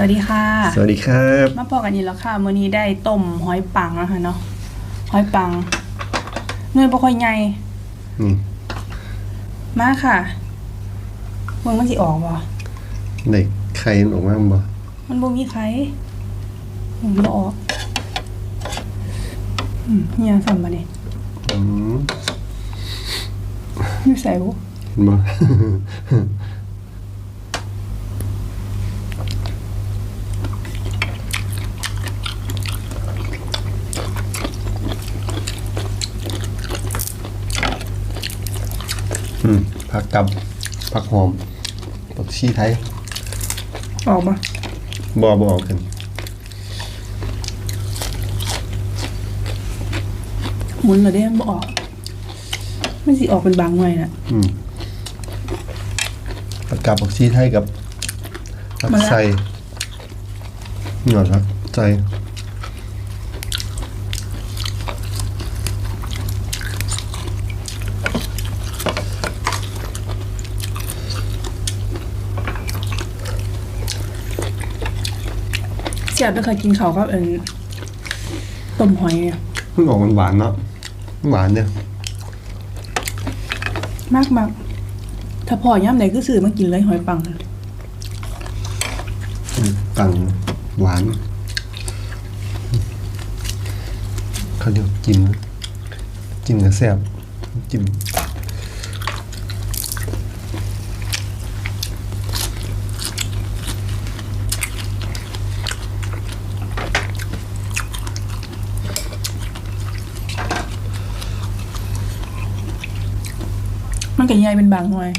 สวัสดีค่ะ สวัสดีครับ มาพอกันอีกแล้วค่ะมื้อนี้ได้ต้มหอยปังนะคะเนาะหอยปังเนื้อบ่ค่อยใหญ่นี่มาค่ะเบิ่งมันสิออกบ่เด็กไข่มันออกมาบ่มันบ่มีไข่มันบ่ออกอืมเนี่ยสั่นบ่นี่อืมอยู่ใส่บ่เห็นบ่ ผักกับผักหอมผักชีไทยออกบ่บอบออกกันหมุนแล้วเด้มันบ่ออกมันสิออกเป็นบางหน่วยน่ะอืมผักกับผักชีไทยกับผักมาละใส่หยอดผักใส่ สียบแล้วเคยกินข้าวกับเอิ้นต้มหอยเนี่ยเพิ่งออกหวานๆเนาะหวานเนี่ยมากมากถ้าพอย่ำไหนก็ซื้อมากินเลยหอยปังอืมตังหวานข้าวเหนียวจิ้มจิ้มกับแซ่บจิ้ม มันก็ใหญ่เป็นบางหน่วย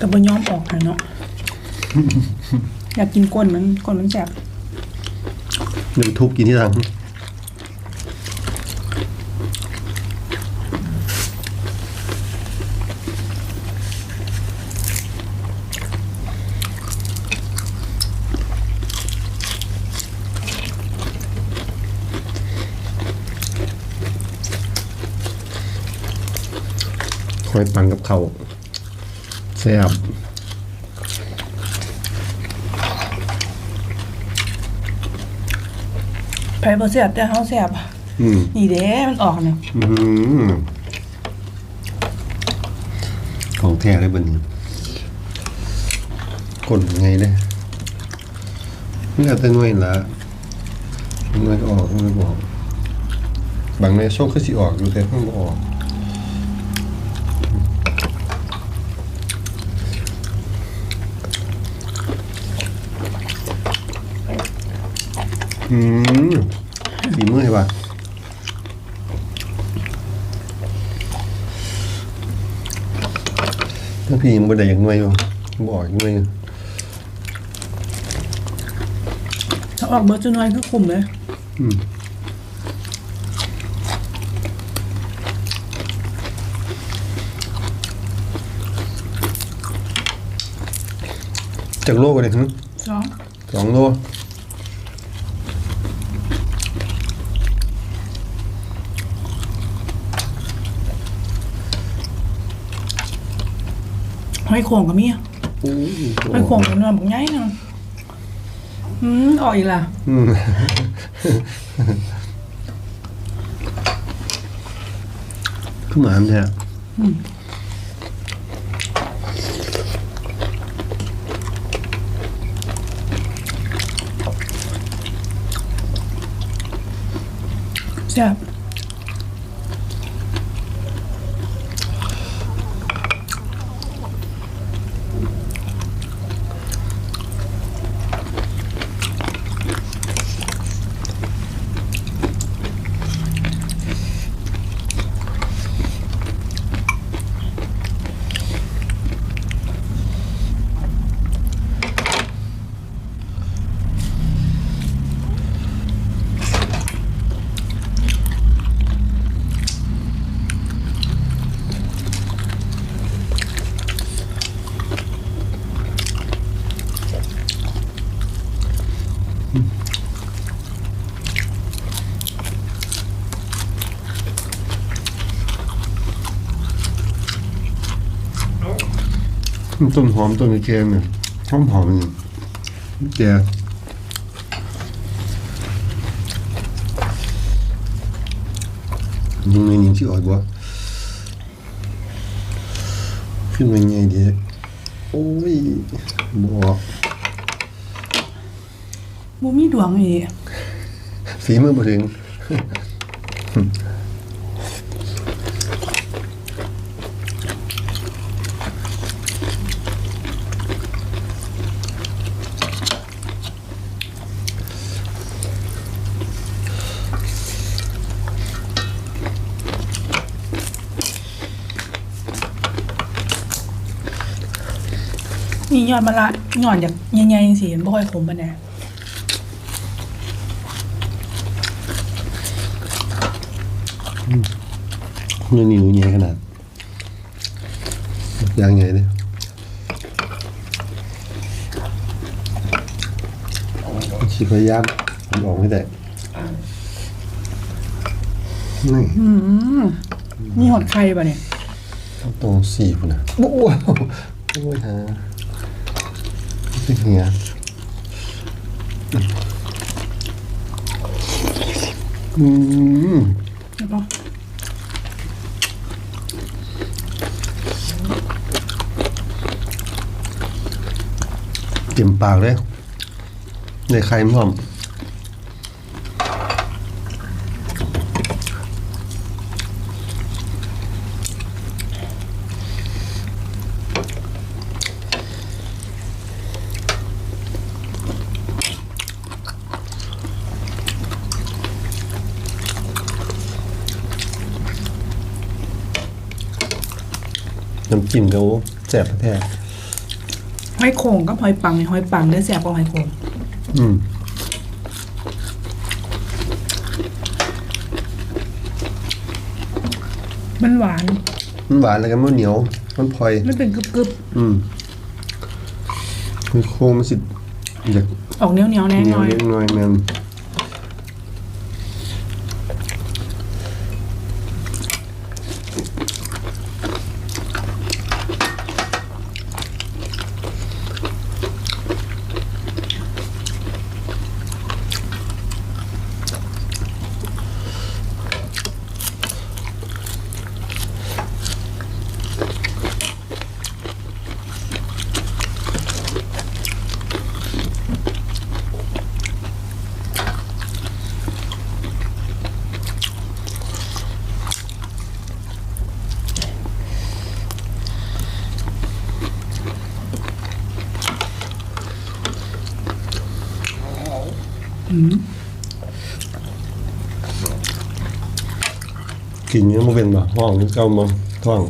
กับบย้อมออกนะเนาะ อยากกินก้นมันก้นมันแสบ เดี๋ยวทุบกินที่หลัง หอยปังกับเขาวแซ่บไผบ่แสบแต่เฮาแสบอืมนี่เด้มันออกเนี่ยอื้อหือของแท้เลยบันนี้กดไงได้นี่อาจจะหน่วยละหน่วยก็ออกหน่วยก็ออกบางในโชคคือสิออกอยู่แต่เพิ่งบ่ออก อืมฝีมือใช่ปะถ้าพี่ยังบ่ได้อย่างหน่วยอยู่บ่ออกอย่างหน่วยอยู่ถ้าออกเบิดจะน้อยคือคุมเลยอืมจากโลกเลยฮึสองสองโล หอยโข่งก็มีอู้หอยโข่งก็เนื้อบักใหญ่นึงอืมออกอีกล่ะอืมขึ้นมาอันเนี่ยแซ่บ ต้นหอมต้นกระเทียมเนี่ยหอมหอมนี่แกยิงในนี้ที่ออกบ่ขึ้นมาไงดีโอ้ยบออกบูมีดวงอีกฝีมือมาถึง ยอดมะละยอดจากใหญ่ๆจังซี่บ่ค่อยขมปานใดเนื้อนิ้วใหญ่ขนาดยางไงเนี่ยคิดพยายามผมออกไม่ได้นี่อืมมีหอดไข่ป่ะเนี่ยตรงสี่คนนะโอ้โหโอ้ยฮะ เป็นเหี้ยอืมแล้วก็เต็มปากเลยในไข่พร้อม น้ำจิ้มเขาแซ่บแท้หอยโข่งกับหอยปังนี่หอยปังได้แซ่บกว่าหอยโข่งอืมมันหวาน มันหวานแล้วกันมันเหนียว มันพลอยมันเป็นกรึบอืมมันโค้งมันสิอยากๆออกเหนียวๆแน่เหนียน้วอย เล็กน้อยแมน กินยังไม่เป็นบ่ห้องนี่เก้ามาท้อง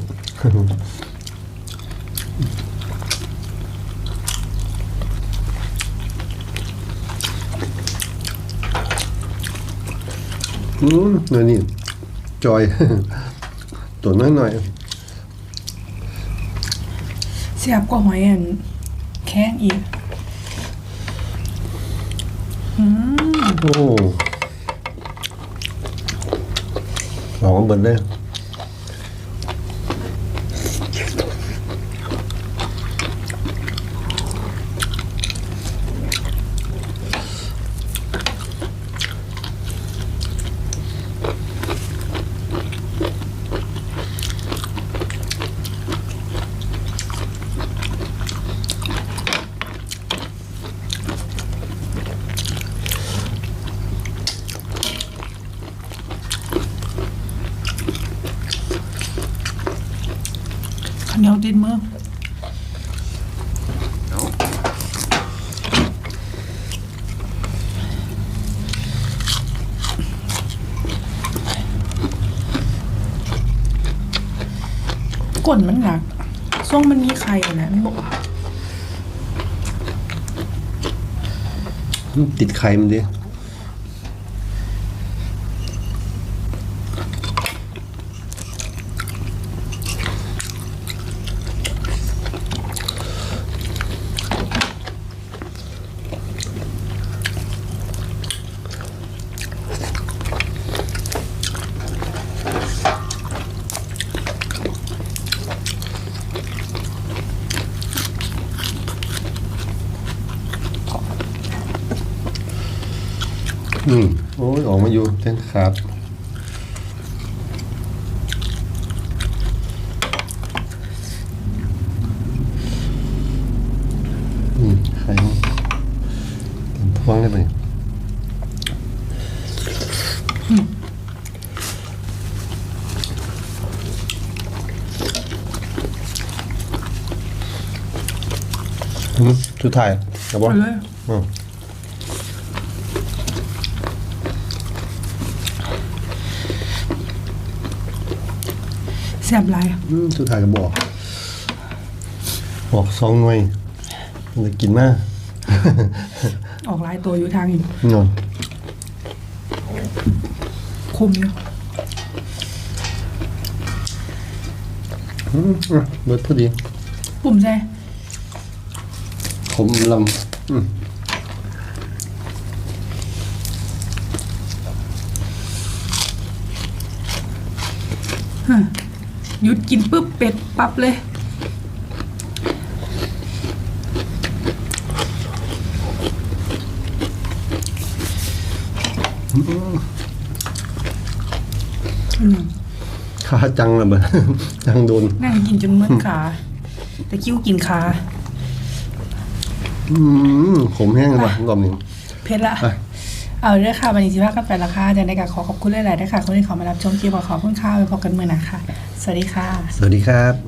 อืมเนื้อนี่จอย ตัวน้อยหน่อยแซ่บกว่าหอยอันแข้งอีก อืมโอ้ลองมาเบิดเล เหนียวติดมือก้นมันหนักช่วงมันมีไข่นะมันบอกติดไข่มันดิ อยู่เส้นขาดอืมไข่เต็มท้องได้ไหมอืมสุดท้ายครับบอเอาเลยอืม ซ่บหลายอืมสุดท้ายก็บอก บอกสองหน่วยมันจะกินมากออกหลายตัวอยู่ทางนี้นอนคุมอยู่อืมอะเบิดพอดี ปุ่มใจขมลำอืมฮะ หยุดกินปุ๊บเป็ดปั๊บเลยอืมขาจังละเบิดจังโดน นั่งกินจนเมื่อยขา แต่คิ้วกินขาอืมขมแห้งเลยว่ะรอบนี้เพชรละไป เอาเรื่องค่ะวันนี้สิพากันไปราคาจะเด้กับขอขอบคุณหลายๆด้วยค่ะคนที่เขามารับชมคลิปขอขอบคุณค่ะไปพบกันเมื่อหนะค่ะ สวัสดีค่ะ สวัสดีครับ